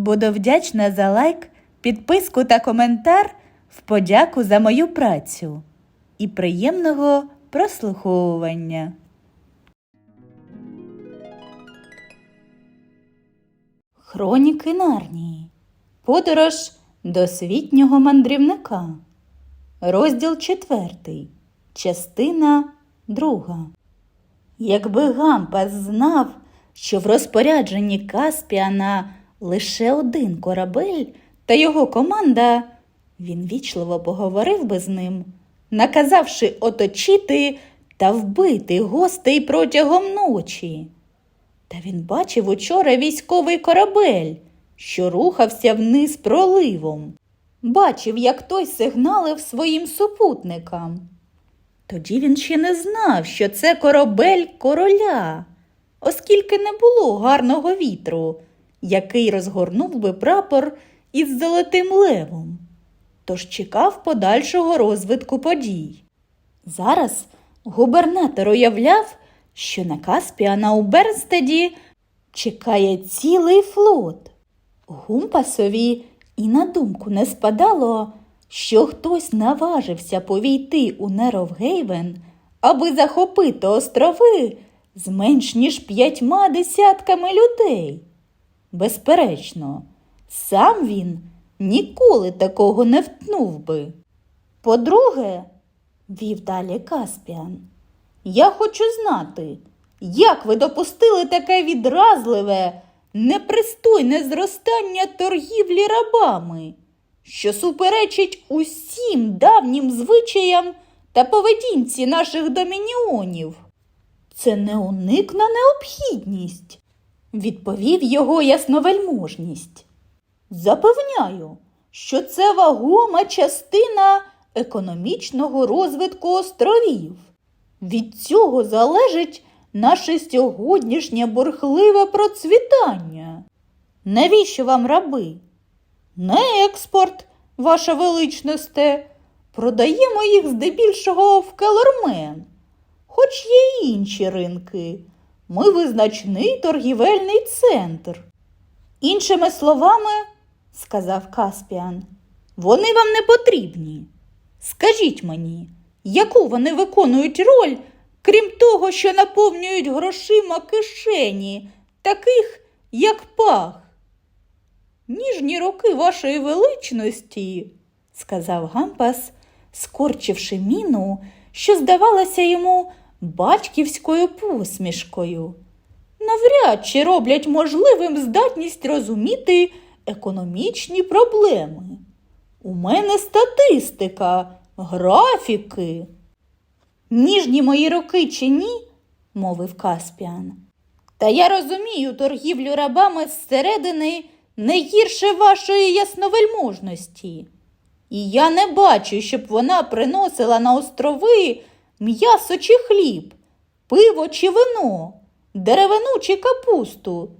Буду вдячна за лайк, підписку та коментар в подяку за мою працю і приємного прослуховування. Хроніки Нарнії. Подорож досвітнього мандрівника. Розділ четвертий. Частина друга. Якби Гампас знав, що в розпорядженні Каспіана лише один корабель та його команда, він вічливо поговорив би з ним, наказавши оточити та вбити гостей протягом ночі. Та він бачив учора військовий корабель, що рухався вниз проливом. Бачив, як той сигналив своїм супутникам. Тоді він ще не знав, що це корабель короля, оскільки не було гарного вітру, який розгорнув би прапор із золотим левом, тож чекав подальшого розвитку подій. Зараз губернатор уявляв, що на Каспіана у Бернстеді чекає цілий флот. Гумпасові і на думку не спадало, що хтось наважився повійти у Неровгейвен, аби захопити острови з менш ніж п'ятьма десятками людей. Безперечно, сам він ніколи такого не втнув би. По-друге, вів далі Каспіан, я хочу знати, як ви допустили таке відразливе, непристойне зростання торгівлі рабами, що суперечить усім давнім звичаям та поведінці наших домініонів. Це неуникна необхідність, відповів його ясновельможність. Запевняю, що це вагома частина економічного розвитку островів. Від цього залежить наше сьогоднішнє бурхливе процвітання. Навіщо вам раби? Не експорт, ваша величносте. Продаємо їх здебільшого в Келормен. Хоч є й інші ринки. Ми визначний торгівельний центр. Іншими словами, сказав Каспіан, вони вам не потрібні. Скажіть мені, яку вони виконують роль, крім того, що наповнюють грошима кишені, таких, як пах? Ніжні роки вашої величності, сказав Гампас, скорчивши міну, що здавалася йому батьківською посмішкою. Навряд чи роблять можливим здатність розуміти економічні проблеми. У мене статистика, графіки. Ніжні мої роки чи ні, мовив Каспіан. Та я розумію торгівлю рабами зсередини не гірше вашої ясновельможності. І я не бачу, щоб вона приносила на острови м'ясо чи хліб, пиво чи вино, деревину чи капусту,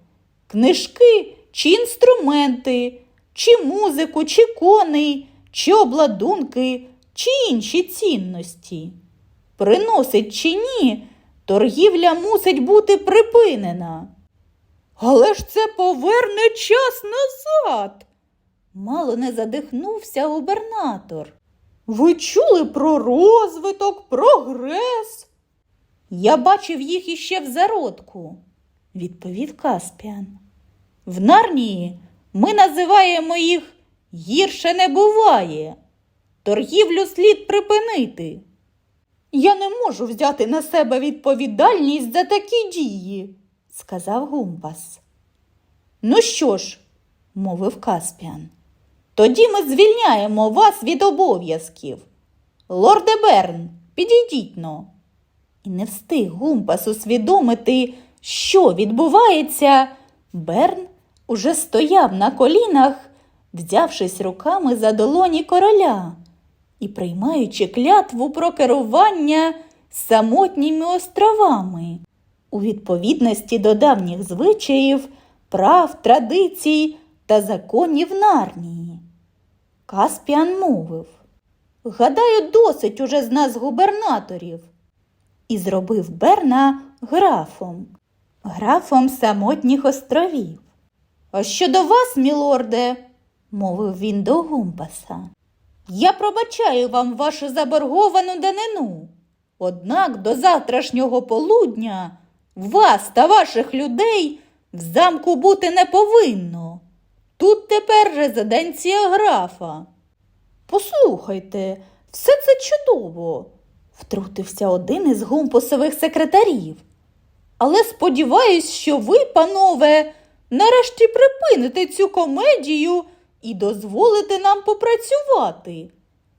книжки чи інструменти, чи музику, чи коней, чи обладунки, чи інші цінності. Приносить чи ні, торгівля мусить бути припинена. Але ж це поверне час назад. Мало не задихнувся губернатор. Ви чули про розвиток, прогрес? Я бачив їх іще в зародку, відповів Каспіан. В Нарнії ми називаємо їх гірше не буває. Торгівлю слід припинити. Я не можу взяти на себе відповідальність за такі дії, сказав Гумпас. Ну що ж, мовив Каспіан, тоді ми звільняємо вас від обов'язків. Лорде Берн, підійдіть но. І не встиг Гумпас усвідомити, що відбувається. Берн уже стояв на колінах, взявшись руками за долоні короля і приймаючи клятву про керування самотніми островами у відповідності до давніх звичаїв, прав, традицій та законів Нарнії. Каспіан мовив Гадаю, досить уже з нас губернаторів. І зробив Берна графом, графом самотніх островів. А щодо вас, мілорде, мовив він до Гумпаса, я пробачаю вам вашу заборговану данину. Однак до завтрашнього полудня вас та ваших людей в замку бути не повинно. Тут тепер резиденція графа. Послухайте, все це чудово, втрутився один із гумпосових секретарів. Але сподіваюсь, що ви, панове, нарешті припините цю комедію і дозволите нам попрацювати.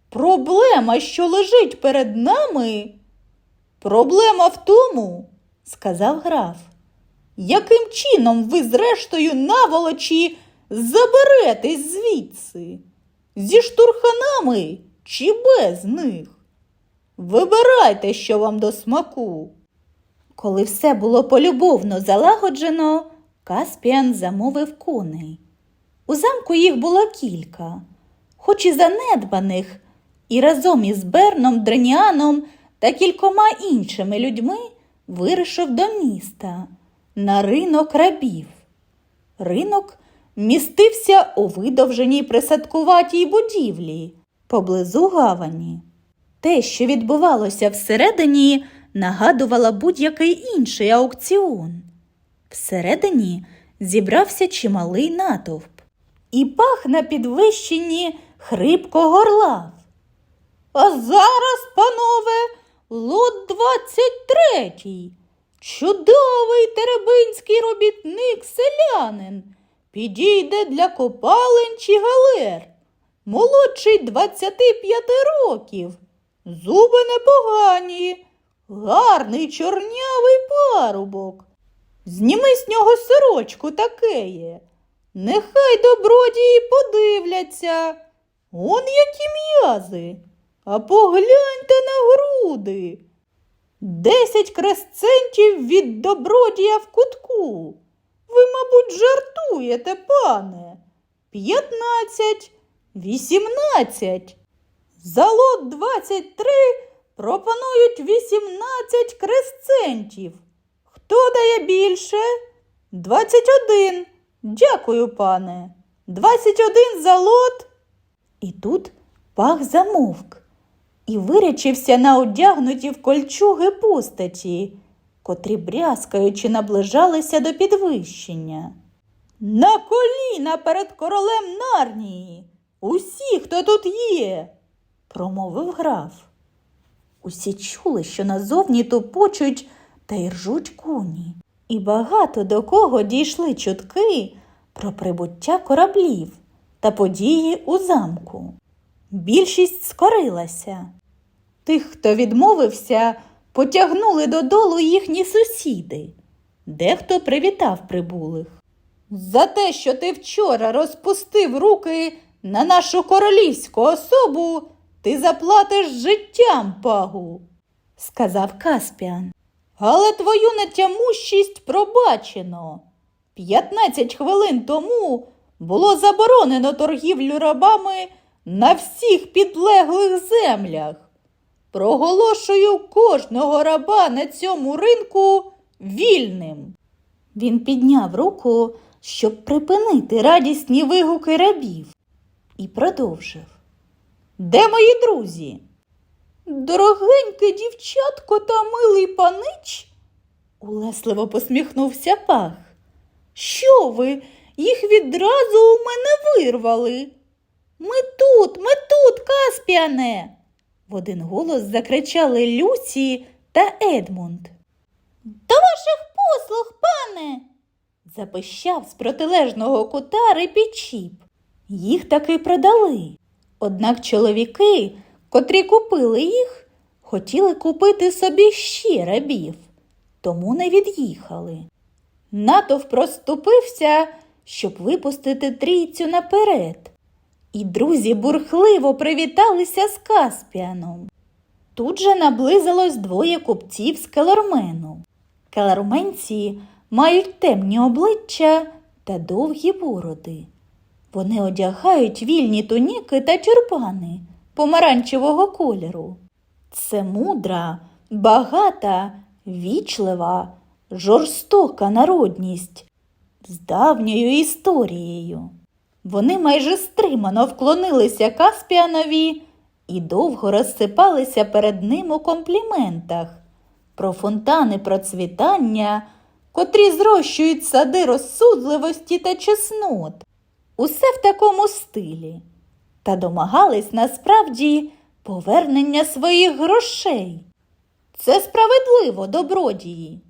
Проблема, що лежить перед нами. Проблема в тому, сказав граф, яким чином ви, зрештою, наволочі заберетесь звідси? Зі штурханами чи без них? Вибирайте, що вам до смаку. Коли все було полюбовно залагоджено, Каспіан замовив коней. У замку їх було кілька, хоч і занедбаних, і разом із Берном, Дреніаном та кількома іншими людьми вирішив до міста на ринок рабів. Ринок містився у видовженій присадкуватій будівлі поблизу гавані. Те, що відбувалося всередині, нагадувало будь-який інший аукціон. Всередині зібрався чималий натовп, і пах на підвищенні хрипко горлав. А зараз, панове, лот 23. Чудовий теребинський робітник селянин підійде для копалень чи галер. Молодший 25 років. Зуби непогані, гарний чорнявий парубок. Зніми з нього сорочку такеє. Нехай добродії подивляться. Он які м'язи. А погляньте на груди. Десять кресцентів від добродія в кутку. Ви, мабуть, жартуєте, пане. П'ятнадцять, вісімнадцять. За лот 23 пропонують 18 кресцентів. Хто дає більше? 21. Дякую, пане. 21 за лот. І тут пах замовк і вирячився на одягнуті в кольчуги постаті, котрі, брязкаючи, наближалися до підвищення. На коліна перед королем Нарнії. Усі, хто тут є, промовив граф. Усі чули, що назовні тупочуть та й ржуть коні, і багато до кого дійшли чутки про прибуття кораблів та події у замку. Більшість скорилася. Тих, хто відмовився, потягнули додолу їхні сусіди. Дехто привітав прибулих. За те, що ти вчора розпустив руки на нашу королівську особу, ти заплатиш життям пагу, сказав Каспіан. Але твою нетямущість пробачено. П'ятнадцять хвилин тому було заборонено торгівлю рабами на всіх підлеглих землях. Проголошую кожного раба на цьому ринку вільним. Він підняв руку, щоб припинити радісні вигуки рабів, і продовжив. Де мої друзі? Дорогеньке дівчатко та милий панич, улесливо посміхнувся пах. Що ви? Їх відразу у мене вирвали. Ми тут, ми тут, Каспіане. В один голос закричали Люсі та Едмунд. До ваших послуг, пане. запищав з протилежного кута репічіп. Їх таки продали. Однак чоловіки, котрі купили їх, хотіли купити собі ще рабів, тому не від'їхали. Натовп проступився, щоб випустити трійцю наперед. І друзі бурхливо привіталися з Каспіаном. Тут же наблизилось двоє купців з келармену. Келарменці мають темні обличчя та довгі бороди. Вони одягають вільні туніки та тюрбани помаранчевого кольору. Це мудра, багата, вічлива, жорстока народність. з давньою історією. Вони майже стримано вклонилися Каспіанові і довго розсипалися перед ним у компліментах про фонтани процвітання, котрі зрощують сади розсудливості та чеснот. Усе в такому стилі. Та домагались насправді повернення своїх грошей. Це справедливо, добродії,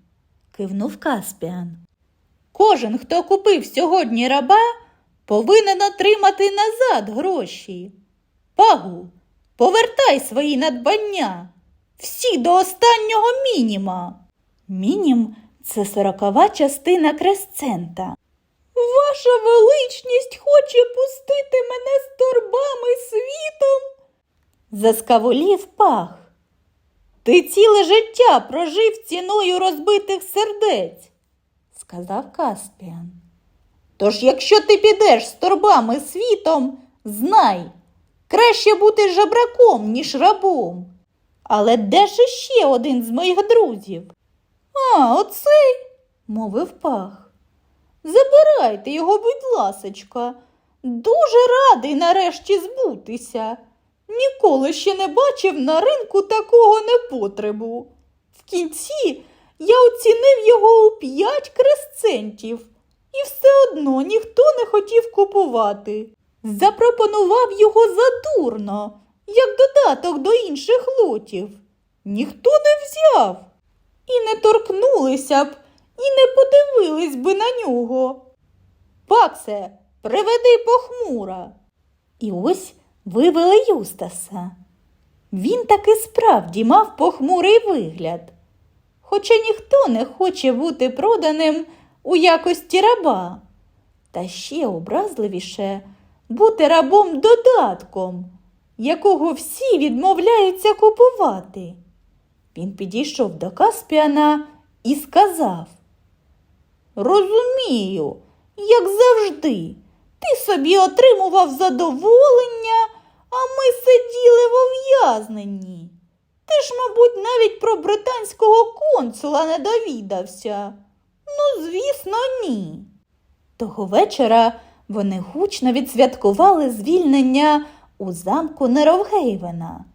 кивнув Каспіан. Кожен, хто купив сьогодні раба, повинен отримати назад гроші. Пагу, повертай свої надбання. Всі до останнього мініма. Мінім це сорокова частина кресцента. Ваша величність хоче пустити мене з торбами світом. Заскавулів пах. Ти ціле життя прожив ціною розбитих сердець, сказав Каспіан. Тож, якщо ти підеш з торбами світом, знай, краще бути жебраком, ніж рабом. Але де ж ще один з моїх друзів? А, оцей, мовив пах. Забирайте його, будь ласочка. Дуже радий нарешті збутися. Ніколи ще не бачив на ринку такого непотребу. В кінці я оцінив його у п'ять кресцентів, і все одно ніхто не хотів купувати. Запропонував його задурно, як додаток до інших лотів. Ніхто не взяв і не торкнулися б, і не подивились би на нього. Паксе, приведи похмура. І ось вивели Юстаса. Він таки справді мав похмурий вигляд, хоча ніхто не хоче бути проданим у якості раба. Та ще образливіше бути рабом додатком, якого всі відмовляються купувати. Він підійшов до Каспіана і сказав Розумію, як завжди, ти собі отримував задоволення, а ми сиділи в ув'язненні. Ти ж, мабуть, навіть про британського консула не довідався. Ну, звісно, ні. Того вечора вони гучно відсвяткували звільнення у замку Неровгейвена.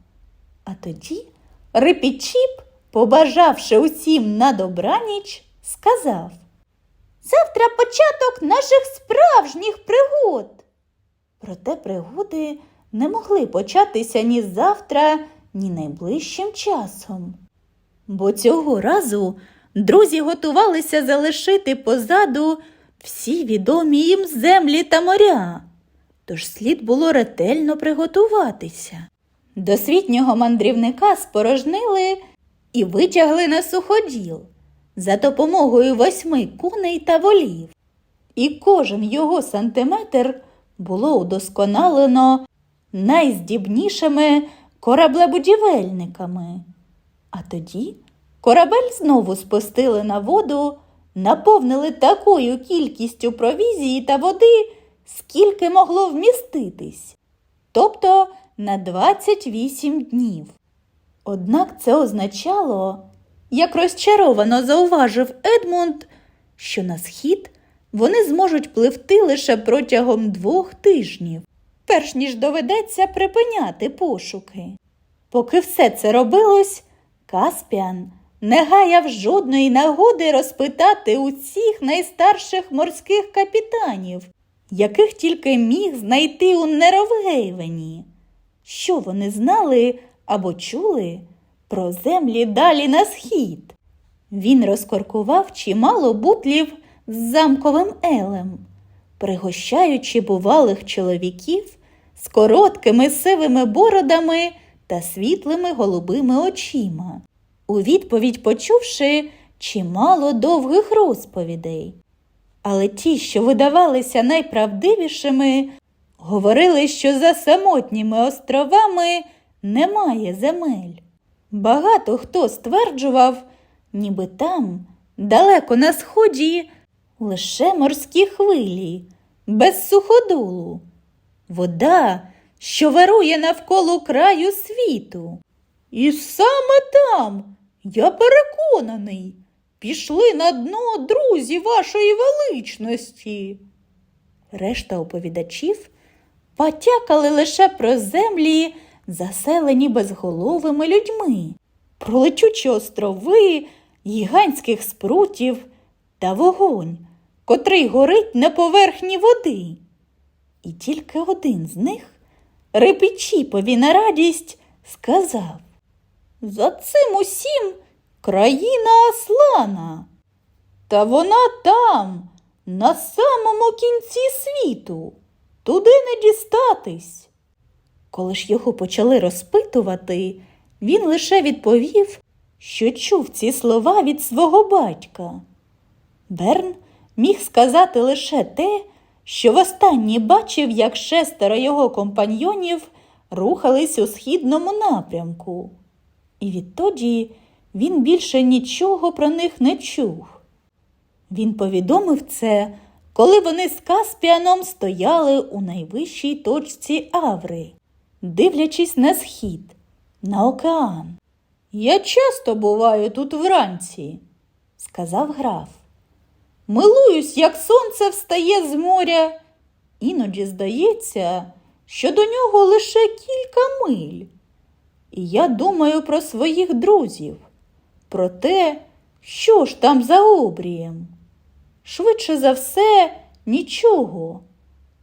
А тоді Рипічіп, побажавши усім на добраніч, сказав Завтра початок наших справжніх пригод. Проте пригоди не могли початися ні завтра, ні найближчим часом. Бо цього разу друзі готувалися залишити позаду всі відомі їм землі та моря, тож слід було ретельно приготуватися. Досвітнього мандрівника спорожнили і витягли на суходіл за допомогою восьми коней та волів. І кожен його сантиметр було удосконалено найздібнішими кораблебудівельниками. А тоді корабель знову спустили на воду, наповнили такою кількістю провізії та води, скільки могло вміститись, тобто на 28 днів. Однак це означало, як розчаровано зауважив Едмунд, що на схід вони зможуть пливти лише протягом двох тижнів, перш ніж доведеться припиняти пошуки. Поки все це робилось, Каспіан не гаяв жодної нагоди розпитати усіх найстарших морських капітанів, яких тільки міг знайти у Неровгейвені. Що вони знали або чули про землі далі на схід? Він розкоркував чимало бутлів з замковим елем, пригощаючи бувалих чоловіків з короткими сивими бородами та світлими голубими очима, у відповідь почувши чимало довгих розповідей. Але ті, що видавалися найправдивішими, говорили, що за самотніми островами немає земель. Багато хто стверджував, ніби там, далеко на сході, лише морські хвилі, без суходолу, вода, що вирує навколо краю світу. І саме там, я переконаний, Пішли на дно друзі вашої величності. Решта оповідачів потякали лише про землі, заселені безголовими людьми, про летючі острови, гігантських спрутів та вогонь, котрий горить на поверхні води. І тільки один з них, Репічіпові на радість, сказав За цим усім країна Аслана. Та вона там, на самому кінці світу. Туди не дістатись. Коли ж його почали розпитувати, він лише відповів, що чув ці слова від свого батька. Берн міг сказати лише те, що востаннє бачив, як шестеро його компаньйонів рухались у східному напрямку. І відтоді він більше нічого про них не чув. Він повідомив це, коли вони з Каспіаном стояли у найвищій точці Аври, дивлячись на схід, на океан, Я часто буваю тут вранці, сказав граф. милуюсь, як сонце встає з моря. Іноді здається, що до нього лише кілька миль. І я думаю про своїх друзів, про те, що ж там за обрієм. Швидше за все, нічого.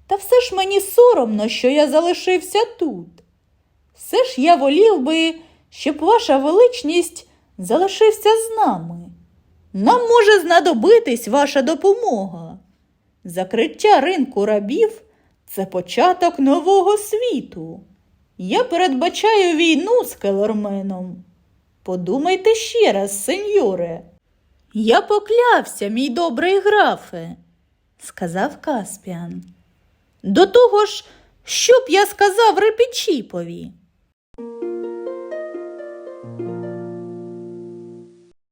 Та все ж мені соромно, що я залишився тут. Все ж я волів би, щоб ваша величність залишився з нами. Нам може знадобитись ваша допомога. Закриття ринку рабів це початок нового світу. Я передбачаю війну з Келерменом. Подумайте ще раз, сеньоре. Я поклявся, мій добрий графе, сказав Каспіан. до того ж, що б я сказав Репічіпові?